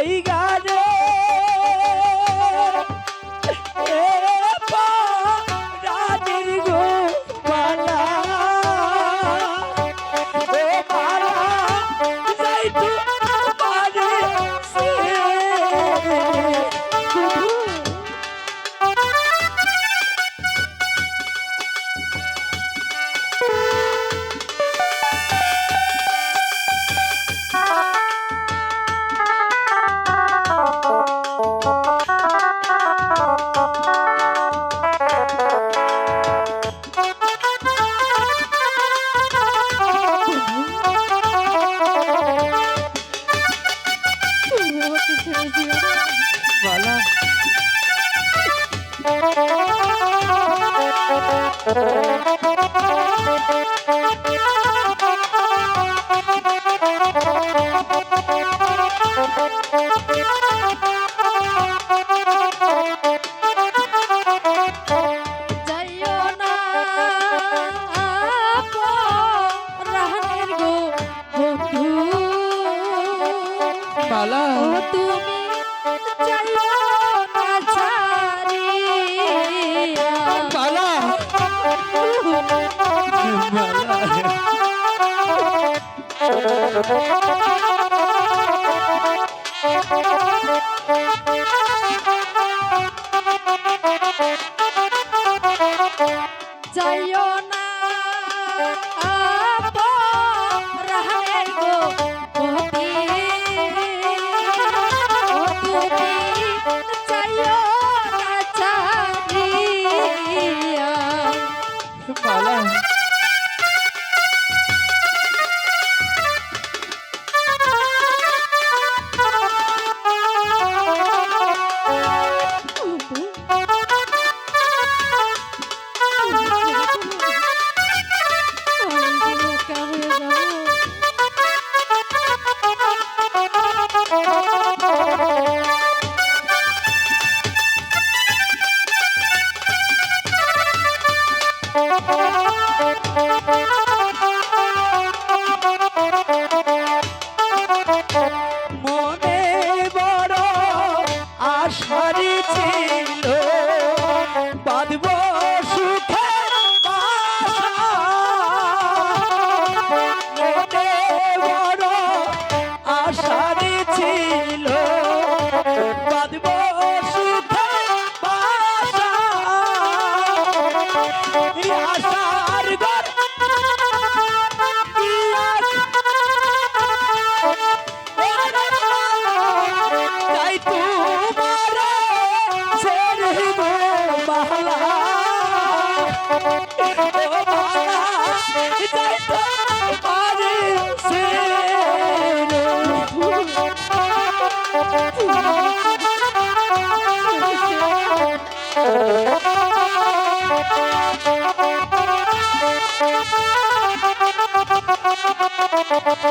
জায়গা যাইও না। ও মালা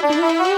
Thank you.